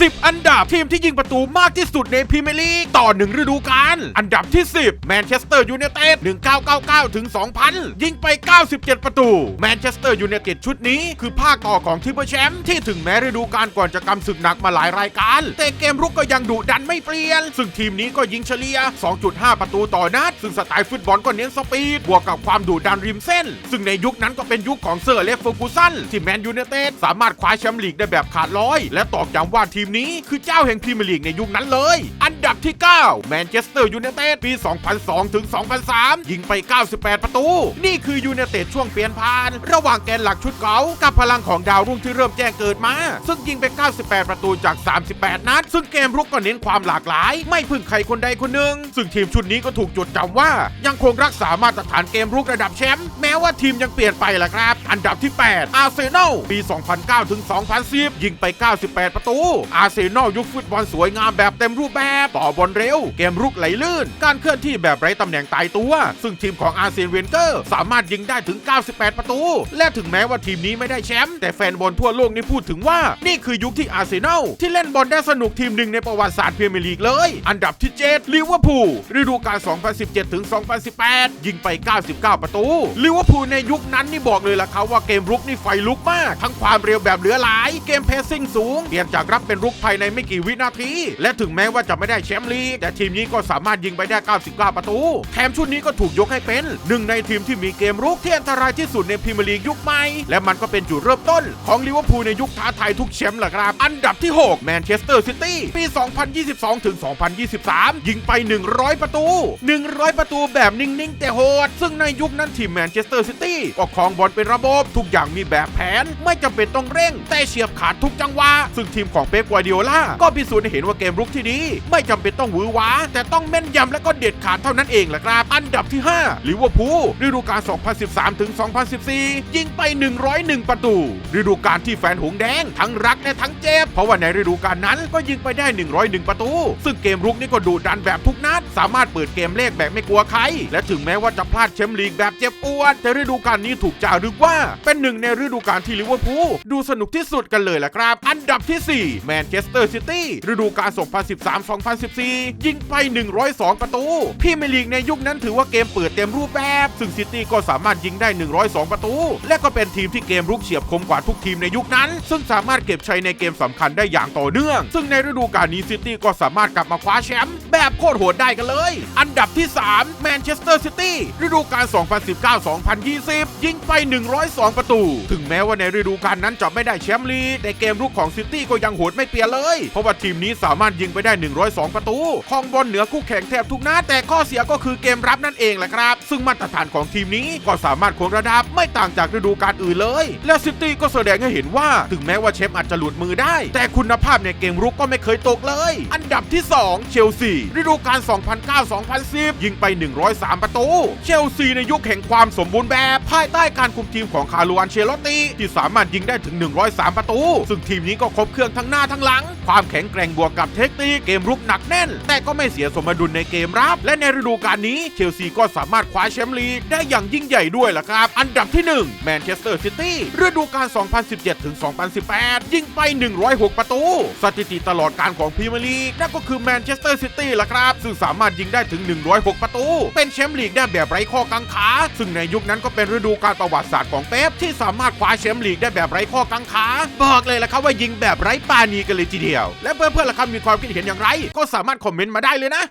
10 อันดับทีมที่ยิงประตูมากที่สุดในพรีเมียร์ลีกต่อหนึ่งฤดูกาลอันดับที่ 10 แมนเชสเตอร์ยูไนเต็ด1999ถึง2000 ยิงไป 97 ประตูแมนเชสเตอร์ยูไนเต็ดชุดนี้คือภาคต่อของทิปเปอร์แชมป์ที่ถึงแม้ฤดูกาลก่อนจะกำศึกหนักมาหลายรายการ แต่เกมรุกก็ยังดุดันไม่เปลี่ยน ซึ่งทีมนี้ก็ยิงเฉลี่ย 2.5 ประตูต่อนัด ซึ่งสไตล์ฟุตบอลก็เน้นสปีด บวกกับความดุดันริมเส้น ซึ่งในยุคนั้นก็เป็นยุคของเซอร์เลฟเฟอร์กูสันที่แมนยูไนเต็ดสามารถคว้าแชมป์ลีกได้แบบขาดลอย และตอกย้ำว่าทีมนี้คือเจ้าแห่งพรีเมียร์ลีกในยุคนั้นเลย อันดับที่ 9 แมนเชสเตอร์ยูไนเต็ดปี 2002 ถึง 2003 ยิงไป 98 ประตู นี่คือยูไนเต็ดช่วงเปลี่ยนผ่าน ระหว่างแกนหลักชุดเก่ากับพลังของดาวรุ่งที่เริ่มแจ้งเกิดมา ซึ่งยิงไป 98 ประตูจาก 38 นัด ซึ่งเกมรุกก็เน้นความหลากหลาย ไม่พึ่งใครคนใดคนหนึ่ง ซึ่งทีมชุดนี้ก็ถูกจดจำว่า ยังคงรักษามาตรฐานเกมรุกระดับแชมป์แม้ว่าทีมยังเปลี่ยนไปแหละครับ อันดับที่ 8 อาร์เซนอลปี 2009 ถึง 2010 ยิงไป 98 ประตูอาร์เซนอลยุคฟุตบอลสวยงามแบบเต็มรูปแบบ ต่อบอลเร็ว เกมรุกไหลลื่น การเคลื่อนที่แบบไร้ตำแหน่งตายตัว ซึ่งทีมของอาร์เซนเวนเกอร์ สามารถยิงได้ถึง 98 ประตู และถึงแม้ว่าทีมนี้ไม่ได้แชมป์แต่แฟนบอลทั่วโลกนี่พูดถึงว่านี่คือยุคที่อาร์เซนอลที่เล่นบอลได้สนุกทีมหนึ่งในประวัติศาสตร์พรีเมียร์ลีกเลย อันดับที่7ลิเวอร์พูลฤดูกาล 2017 ถึง 2018 ยิงไป 99 ประตูลิเวอร์พูลในยุคนั้นนี่บอกเลยล่ะครับว่าเกมรุกนี่ไฟลุกมาก ทั้งความเร็วแบบเหลือหลาย เกมเพสซิ่งสูงเปลี่ยนจากรับเป็นรุกภายในไม่กี่วินาที และถึงแม้ว่าจะไม่ได้แชมป์ลีก แต่ทีมนี้ก็สามารถยิงไปได้ 99 ประตู แถมชุดนี้ก็ถูกยกให้เป็นหนึ่งในทีมที่มีเกมรุกที่อันตรายที่สุดในพรีเมียร์ลีกยุคใหม่ และมันก็เป็นจุดเริ่มต้น ของลิเวอร์พูลในยุคท้าทายทุกแชมป์แหละครับ อันดับที่ 6 แมนเชสเตอร์ซิตี้ ปี 2022 ถึง 2023 ยิงไป 100 ประตู 100 ประตูแบบนิ่ง ๆ แต่โหด ซึ่งในยุคนั้นทีมแมนเชสเตอร์ซิตี้ก็ครองบอลเป็นระบบ ทุกอย่างมีแบบแผน ไม่จำเป็นต้องเร่ง แต่เฉียบขาดทุกจังหวะ ซึ่งทีมของเป๊ปกวาร์ดิโอล่าก็พิสูจน์ให้เห็นว่าเกมรุกที่ดี ไม่จำเป็นต้องหวือหวาแต่ต้องแม่นยำและก็เด็ดขาดเท่านั้นเองแหละครับ อันดับที่5ลิเวอร์พูลฤดูกาล 2013 ถึง 2014 ยิงไป 101 ประตู ฤดูกาลที่แฟนหงแดง ทั้งรักและทั้งเจ็บ เพราะว่าในฤดูกาลนั้นก็ยิงไปได้ 101 ประตู ซึ่งเกมรุกนี่ก็ดุดันแบบทุกนัด สามารถเปิดเกมเลขแบบไม่กลัวใคร และถึงแม้ว่าจะพลาดแชมป์ลีกแบบเจ็บปวด แต่ฤดูกาลนี้ถูกจารึกว่า เป็นหนึ่งในฤดูกาลที่ลิเวอร์พูลดูสนุกที่สุดกันเลยแหละครับ อันดับที่4แมนเชสเตอร์ซิตี้ฤดูกาล 2013-2014 ยิงไป 102 ประตูพรีเมียร์ลีกในยุคนั้นถือว่าเกมเปิดเต็มรูปแบบ ซึ่งซิตี้ก็สามารถยิงได้ 102 ประตู และก็เป็นทีมที่เกมรุกเฉียบคมกว่าทุกทีมในยุคนั้น ซึ่งสามารถเก็บชัยในเกมสำคัญได้อย่างต่อเนื่อง ซึ่งในฤดูกาลนี้ซิตี้ก็สามารถกลับมาคว้าแชมป์ แบบโคตรโหดได้กันเลย อันดับที่ 3 แมนเชสเตอร์ซิตี้ฤดูกาล 2019-2020 ยิงไป 102 ประตู ถึงแม้ว่าในฤดูกาลนั้นจะไม่ได้แชมป์ลีกแต่เกมรุกของซิตี้ก็ยังโหดไม่เปลี่ยนเลย เพราะว่าทีมนี้สามารถยิงไปได้ 102 ประตูครองบอลเหนือคู่แข่งแทบทุกนัดแต่ข้อเสียก็คือเกมรับนั่นเองแหละครับ ซึ่งมาตรฐานของทีมนี้ก็สามารถคงระดับไม่ต่างจากฤดูกาลอื่นเลย และซิตี้ก็แสดงให้เห็นว่าถึงแม้ว่าเชฟอาจจะหลุดมือได้ แต่คุณภาพในเกมรุกก็ไม่เคยตกเลย อันดับที่ 2 เชลซีฤดูกาล 2009-2010 ยิงไป 103 ประตู เชลซีในยุคแห่งความสมบูรณ์แบบ ภายใต้การคุมทีมของคาร์โลอันเชลอตตีที่สามารถยิงได้ถึง 103 ประตู ซึ่งทีมนี้ก็ครบเครื่องทั้งหน้าทั้งหลัง ความแข็งแกร่งบวกกับเทคนิคเกมรุกหนักแน่น แต่ก็ไม่เสียสมดุลในเกมรับ และในฤดูกาลนี้เชลซีก็สามารถคว้าแชมป์ลีกได้อย่างยิ่งใหญ่ด้วยล่ะครับ อันดับที่1แมนเชสเตอร์ซิตี้ฤดูกาล 2017ถึง2018 ยิงไป 106 ประตู สถิติตลอดการของพรีเมียร์ลีกนั่นก็คือแมนเชสเตอร์ซิตี้ล่ะครับ ซึ่งสามารถยิงได้ถึง 106 ประตู เป็นแชมป์ลีกได้แบบไร้ข้อกังขา ซึ่งในยุคนั้นก็เป็นฤดูกาลประวัติศาสตร์ของเป๊ปที่สามารถคว้าแชมป์ลีกได้แบบไร้ข้อกังขา บอกเลยล่ะครับว่ายิงแบบไร้ปาณีกันเลยทีเดียว และเพื่อนๆล่ะครับมีความคิดเห็นอย่างไร ก็สามารถคอมเมนต์มาได้เลยนะ